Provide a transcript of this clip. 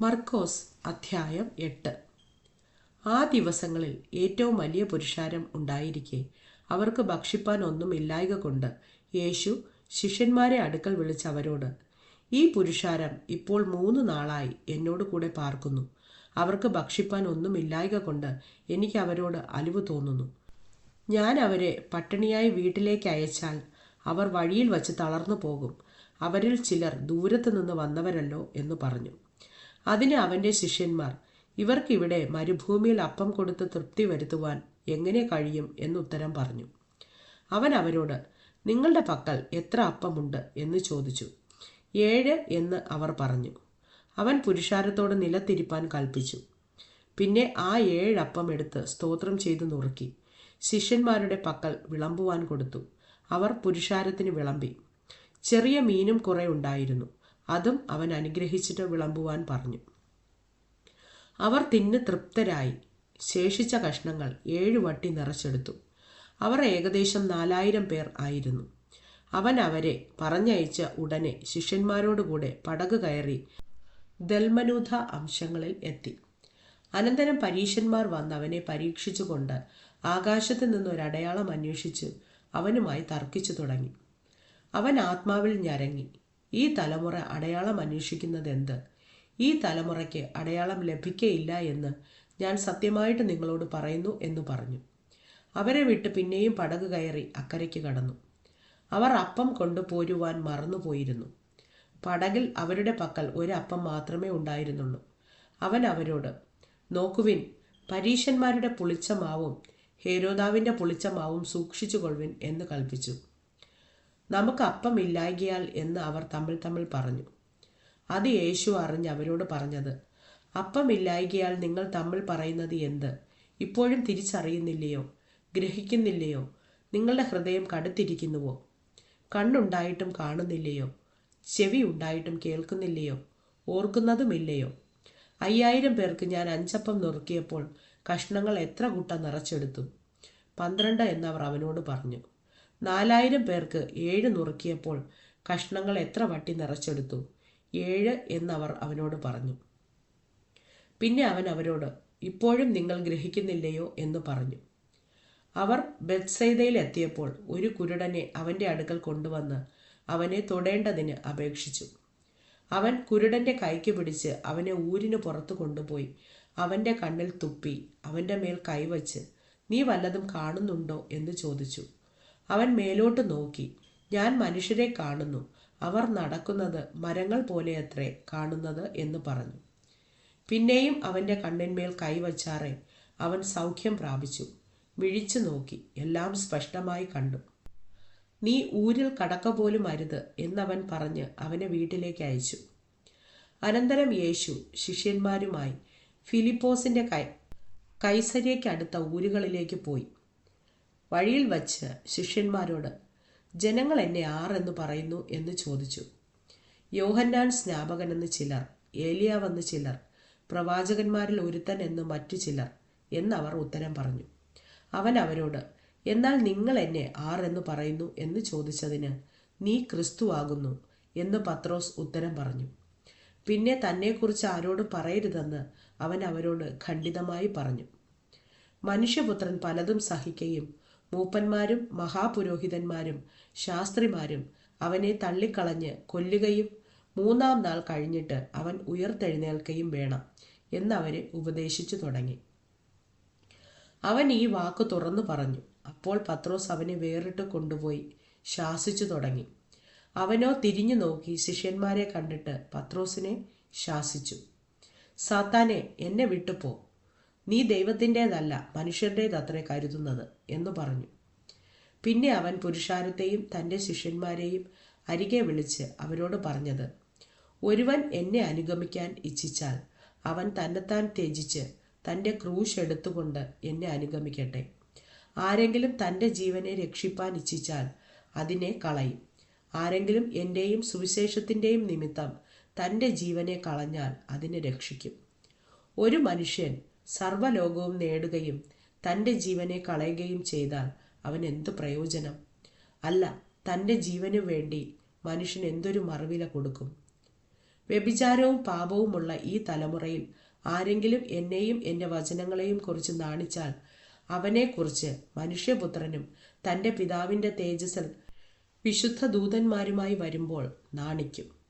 മർക്കോസ് അധ്യായം എട്ട്. ആ ദിവസങ്ങളിൽ ഏറ്റവും വലിയ പുരുഷാരം ഉണ്ടായിരിക്കെ. അവർക്ക് ഭക്ഷിപ്പാൻ ഒന്നും ഇല്ലായക കൊണ്ട് യേശു ശിഷ്യന്മാരെ അടുക്കൽ വിളിച്ച് അവരോട് ഈ പുരുഷാരം ഇപ്പോൾ മൂന്ന് നാളായി എന്നോട് കൂടെ പാർക്കുന്നു. അവർക്ക് ഭക്ഷിപ്പാൻ ഒന്നും ഇല്ലായക കൊണ്ട് എനിക്ക് അവരോട് അലിവ് തോന്നുന്നു. ഞാൻ അവരെ പട്ടിണിയായി വീട്ടിലേക്ക് അയച്ചാൽ അവർ വഴിയിൽ വച്ച് തളർന്നു പോകും. അവരിൽ ചിലർ ദൂരത്തുനിന്ന് വന്നവരല്ലോ എന്ന് പറഞ്ഞു. അതിന് അവന്റെ ശിഷ്യന്മാർ ഇവർക്കിവിടെ മരുഭൂമിയിൽ അപ്പം കൊടുത്ത് തൃപ്തി വരുത്തുവാൻ എങ്ങനെ കഴിയും? എന്നുത്തരം പറഞ്ഞു. അവൻ അവരോട് നിങ്ങളുടെ പക്കൽ എത്ര അപ്പമുണ്ട്? എന്ന് ചോദിച്ചു. ഏഴ് എന്ന് അവർ പറഞ്ഞു. അവൻ പുരുഷാരത്തോട് നിലത്തിരിപ്പാൻ കൽപ്പിച്ചു. പിന്നെ ആ ഏഴപ്പം എടുത്ത് സ്തോത്രം ചെയ്തു നുറുക്കി. ശിഷ്യന്മാരുടെ പക്കൽ വിളമ്പുവാൻ കൊടുത്തു. അവർ പുരുഷാരത്തിന് വിളമ്പി. ചെറിയ മീനും കുറെ ഉണ്ടായിരുന്നു. അതും അവൻ അനുഗ്രഹിച്ചിട്ട് വിളമ്പുവാൻ പറഞ്ഞു. അവർ തിന്ന് തൃപ്തരായി. ശേഷിച്ച കഷ്ണങ്ങൾ ഏഴു വട്ടി നിറച്ചെടുത്തു. അവർ ഏകദേശം നാലായിരം പേർ ആയിരുന്നു. അവൻ അവരെ പറഞ്ഞയച്ച ഉടനെ ശിഷ്യന്മാരോടുകൂടെ പടക് കയറി ദൽമനൂധ അംശങ്ങളിൽ എത്തി. അനന്തരം പരീക്ഷന്മാർ വന്ന് അവനെ പരീക്ഷിച്ചുകൊണ്ട് ആകാശത്ത് നിന്നൊരടയാളം അന്വേഷിച്ച് അവനുമായി തർക്കിച്ചു തുടങ്ങി. അവൻ ആത്മാവിൽ ഞരങ്ങി. ഈ തലമുറ അടയാളം അന്വേഷിക്കുന്നത് എന്ത്? ഈ തലമുറയ്ക്ക് അടയാളം ലഭിക്കയില്ല എന്ന് ഞാൻ സത്യമായിട്ട് നിങ്ങളോട് പറയുന്നു എന്ന് പറഞ്ഞു. അവരെ വിട്ട് പിന്നെയും പടക് കയറി അക്കരയ്ക്ക് കടന്നു. അവർ അപ്പം കൊണ്ടുപോരുവാൻ മറന്നുപോയിരുന്നു പടകിൽ അവരുടെ പക്കൽ ഒരപ്പം മാത്രമേ ഉണ്ടായിരുന്നുള്ളൂ. അവൻ അവരോട് നോക്കുവിൻ പരീശന്മാരുടെ പുളിച്ച മാവും ഹേരോദാവിന്റെ പുളിച്ച മാവും സൂക്ഷിച്ചു കൊള്ളുവിൻ എന്ന് കൽപ്പിച്ചു. നമുക്ക് അപ്പം ഇല്ലായ്കയാൽ എന്ന് അവർ തമ്മിൽ തമ്മിൽ പറഞ്ഞു. അത് യേശു അറിഞ്ഞ് അവരോട് പറഞ്ഞത് അപ്പം ഇല്ലായ്കയാൽ നിങ്ങൾ തമ്മിൽ പറയുന്നത് എന്ത്? ഇപ്പോഴും തിരിച്ചറിയുന്നില്ലയോ? ഗ്രഹിക്കുന്നില്ലയോ? നിങ്ങളുടെ ഹൃദയം കടുത്തിരിക്കുന്നുവോ? കണ്ണുണ്ടായിട്ടും കാണുന്നില്ലയോ? ചെവി ഉണ്ടായിട്ടും കേൾക്കുന്നില്ലയോ? ഓർക്കുന്നതുമില്ലയോ? അയ്യായിരം പേർക്ക് ഞാൻ അഞ്ചപ്പം നുറുക്കിയപ്പോൾ കഷ്ണങ്ങൾ എത്ര കുട്ട നിറച്ചെടുത്തു? പന്ത്രണ്ട് എന്നവർ അവനോട് പറഞ്ഞു നാലായിരം പേർക്ക് ഏഴ് നുറുക്കിയപ്പോൾ കഷ്ണങ്ങൾ എത്ര വട്ടി നിറച്ചെടുത്തു? ഏഴ് എന്നവർ അവനോട് പറഞ്ഞു. പിന്നെ അവൻ അവരോട് ഇപ്പോഴും നിങ്ങൾ ഗ്രഹിക്കുന്നില്ലയോ എന്ന് പറഞ്ഞു. അവർ ബെത്സൈദയിൽ എത്തിയപ്പോൾ ഒരു കുരുടനെ അവന്റെ അടുക്കൽ കൊണ്ടുവന്ന് അവനെ തൊടേണ്ടതിന് അപേക്ഷിച്ചു. അവൻ കുരുടന്റെ കൈക്ക് പിടിച്ച് അവനെ ഊരിന് പുറത്തു കൊണ്ടുപോയി അവന്റെ കണ്ണിൽ തുപ്പി അവന്റെ മേൽ കൈവച്ച് നീ വല്ലതും കാണുന്നുണ്ടോ? എന്ന് ചോദിച്ചു. അവൻ മേലോട്ട് നോക്കി. ഞാൻ മനുഷ്യരെ കാണുന്നു. അവർ നടക്കുന്നത് മരങ്ങൾ പോലെയത്രേ കാണുന്നത് എന്ന് പറഞ്ഞു. പിന്നെയും അവന്റെ കണ്ണിന്മേൽ കൈവച്ചാറെ അവൻ സൗഖ്യം പ്രാപിച്ചു. വിഴിച്ചു നോക്കി. എല്ലാം സ്പഷ്ടമായി കണ്ടു. നീ ഊരിൽ കടക്ക പോലും അരുത് എന്നവൻ പറഞ്ഞ് അവനെ വീട്ടിലേക്ക് അയച്ചു. അനന്തരം യേശു ശിഷ്യന്മാരുമായി ഫിലിപ്പോസിന്റെ കൈ കൈസരിയയ്ക്കടുത്ത ഊരുകളിലേക്ക് പോയി. വഴിയിൽ വച്ച് ശിഷ്യന്മാരോട് ജനങ്ങൾ എന്നെ ആറെന്ന് പറയുന്നു? എന്ന് ചോദിച്ചു. യോഹന്നാൻ സ്നാപകനെന്ന് ചിലർ ഏലിയാവെന്ന് ചിലർ പ്രവാചകന്മാരിൽ ഒരുത്തൻ എന്ന് മറ്റു ചിലർ എന്നവർ ഉത്തരം പറഞ്ഞു. അവൻ അവരോട് എന്നാൽ നിങ്ങൾ എന്നെ ആരെന്ന് പറയുന്നു? എന്ന് ചോദിച്ചതിന് നീ ക്രിസ്തുവാകുന്നു എന്ന് പത്രോസ് ഉത്തരം പറഞ്ഞു. പിന്നെ തന്നെക്കുറിച്ച് ആരോട് പറയരുതെന്ന് അവൻ അവരോട് ഖണ്ഡിതമായി പറഞ്ഞു. മനുഷ്യപുത്രൻ പലതും സഹിക്കുകയും മൂപ്പന്മാരും മഹാപുരോഹിതന്മാരും ശാസ്ത്രിമാരും അവനെ തള്ളിക്കളഞ്ഞ് കൊല്ലുകയും മൂന്നാം നാൾ കഴിഞ്ഞിട്ട് അവൻ ഉയർത്തെഴുന്നേൽക്കുകയും വേണം എന്നവരെ ഉപദേശിച്ചു തുടങ്ങി. അവൻ ഈ വാക്ക് തുറന്നു പറഞ്ഞു. അപ്പോൾ പത്രോസ് അവനെ വേറിട്ട് കൊണ്ടുപോയി ശാസിച്ചു തുടങ്ങി. അവനോ തിരിഞ്ഞു നോക്കി ശിഷ്യന്മാരെ കണ്ടിട്ട് പത്രോസിനെ ശാസിച്ചു. സാത്താനെ എന്നെ വിട്ടുപോ. നീ ദൈവത്തിന്റെതല്ല മനുഷ്യരുടേതത്രേ കരുതുന്നത് എന്ന് പറഞ്ഞു. പിന്നെ അവൻ പുരുഷാരത്തെയും തന്റെ ശിഷ്യന്മാരെയും അരികെ വിളിച്ച് അവരോട് പറഞ്ഞത് ഒരുവൻ എന്നെ അനുഗമിക്കാൻ ഇച്ഛിച്ചാൽ അവൻ തന്നെത്താൻ ത്യജിച്ച് തന്റെ ക്രൂശ് എടുത്തുകൊണ്ട് എന്നെ അനുഗമിക്കട്ടെ. ആരെങ്കിലും തന്റെ ജീവനെ രക്ഷിപ്പാൻ ഇച്ഛിച്ചാൽ അതിനെ കളയും. ആരെങ്കിലും എന്റെയും സുവിശേഷത്തിന്റെയും നിമിത്തം തന്റെ ജീവനെ കളഞ്ഞാൽ അതിനെ രക്ഷിക്കും. ഒരു മനുഷ്യൻ സർവലോകവും നേടുകയും തന്റെ ജീവനെ കളയുകയും ചെയ്താൽ അവൻ എന്തു പ്രയോജനം? അല്ല തന്റെ ജീവനു വേണ്ടി മനുഷ്യൻ എന്തൊരു മറുവില കൊടുക്കും? വ്യഭിചാരവും പാപവുമുള്ള ഈ തലമുറയിൽ ആരെങ്കിലും എന്നെയും എന്റെ വചനങ്ങളെയും കുറിച്ച് നാണിച്ചാൽ അവനെക്കുറിച്ച് മനുഷ്യപുത്രനും തന്റെ പിതാവിന്റെ തേജസ്സിൽ വിശുദ്ധ ദൂതന്മാരുമായി വരുമ്പോൾ നാണിക്കും.